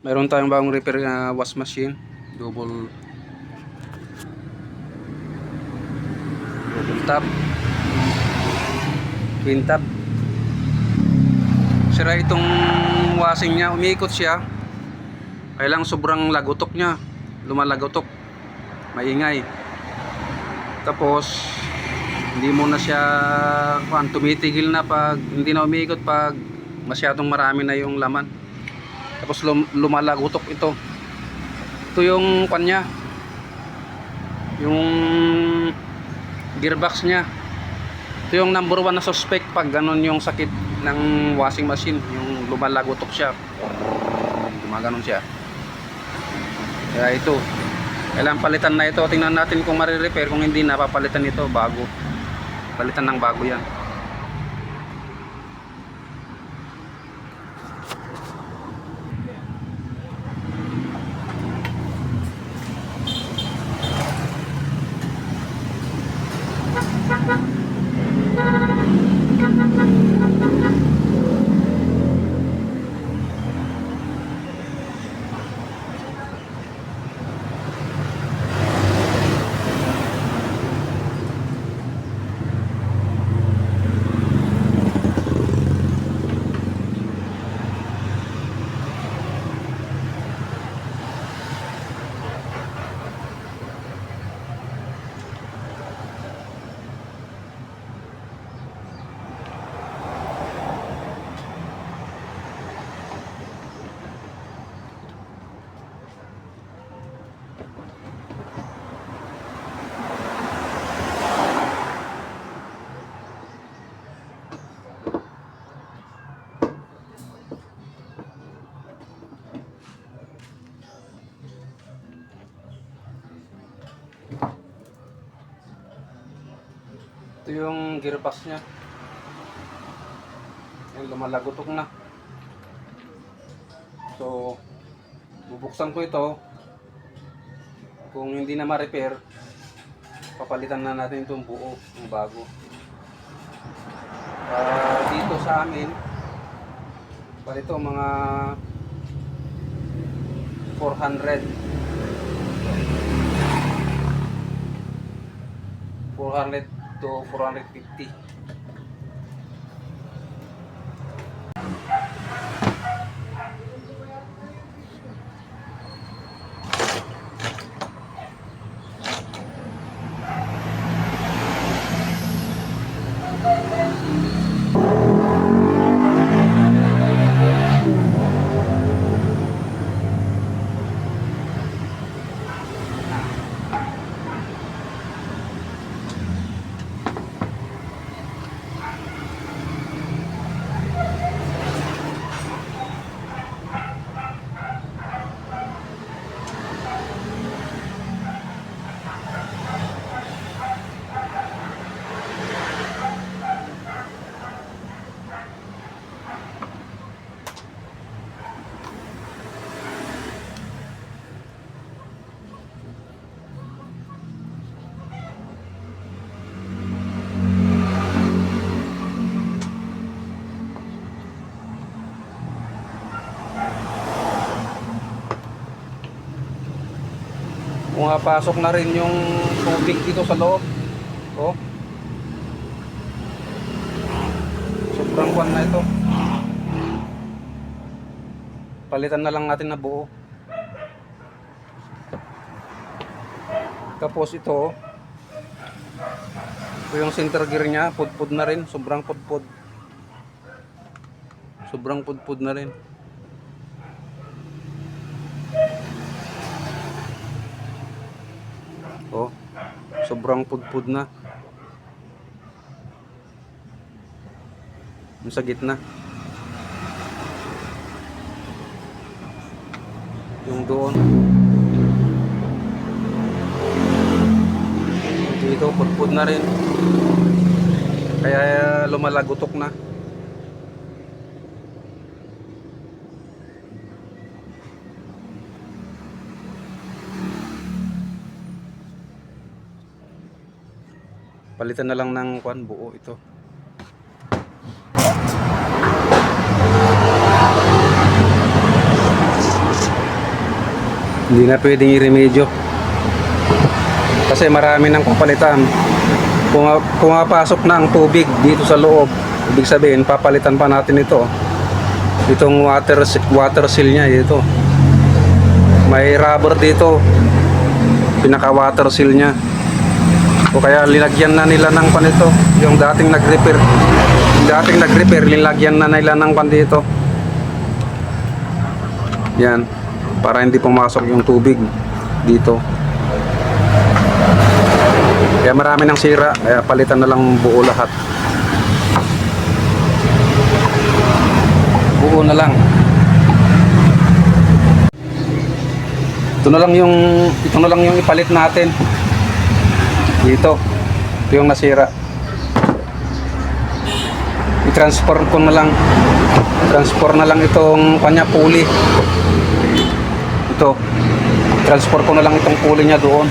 Meron tayong bagong repair na wash machine. Double double tap. Twin tap. Sira itong washing niya. Umiikot siya. Kailang sobrang lagotok niya. Lumalagotok. Maingay. Tapos hindi mo na siya kuan tumitigil na pag hindi na umiikot pag masyadong marami na yung laman. Tapos lum, lumalagotok ito. Ito yung kuan niya. Yung gearbox niya. Ito yung number one na suspect pag ganun yung sakit ng washing machine. Yung lumalagotok siya. Gumaganon siya. Kaya ito. Kailangan palitan na ito. Tingnan natin kung marirepair. Kung hindi na, papalitan ito bago. Palitan ng bago yan. Ito yung gearbox niya. Yung lumalagotok na. So, bubuksan ko ito. Kung hindi na ma-repair, papalitan na natin itong buo, yung bago. Ah, dito sa amin, palito mga 400. 400 to 450. Pumapasok na rin yung tubig dito sa loob. Oh. Sobrang kwan na ito. Palitan na lang natin na buo. Tapos ito, ito yung center gear niya, pudpud na rin, sobrang pudpud. Sobrang pudpud na rin. Oh, sobrang pudpud na. Yung sa gitna. Yung doon. Dito, pudpud na rin. Kaya lumalagotok na. Palitan na lang ng kwan buo ito. Hindi na pwedeng i-remedyo. Kasi marami nang papalitan. Puma, pumapasok na ang tubig dito sa loob. Ibig sabihin, papalitan pa natin ito. Itong water, water seal niya, ito. May rubber dito. Pinaka-water seal niya. O kaya linagyan na nila ng pan ito. Yung dating nag-repair. Yung dating nag-repair, linagyan na nila ng pan. Yan. Para hindi pumasok yung tubig dito. Kaya marami ng sira. Kaya palitan na lang buo lahat. Buo na lang. Ito na lang yung ito na lang yung ipalit natin. Dito. Ito yung nasira. I-transfer ko na lang. Transfer na lang itong kanya pulley. Ito. Transfer ko na lang itong pulley niya doon.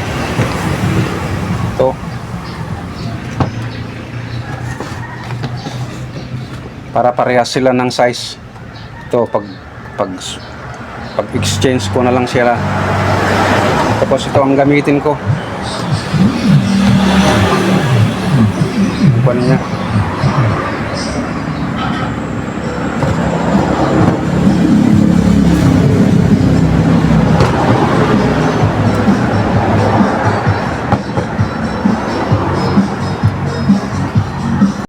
Ito. Para parehas sila ng size. Ito pag pag pag exchange ko na lang sila. Tapos ito ang gamitin ko. depannya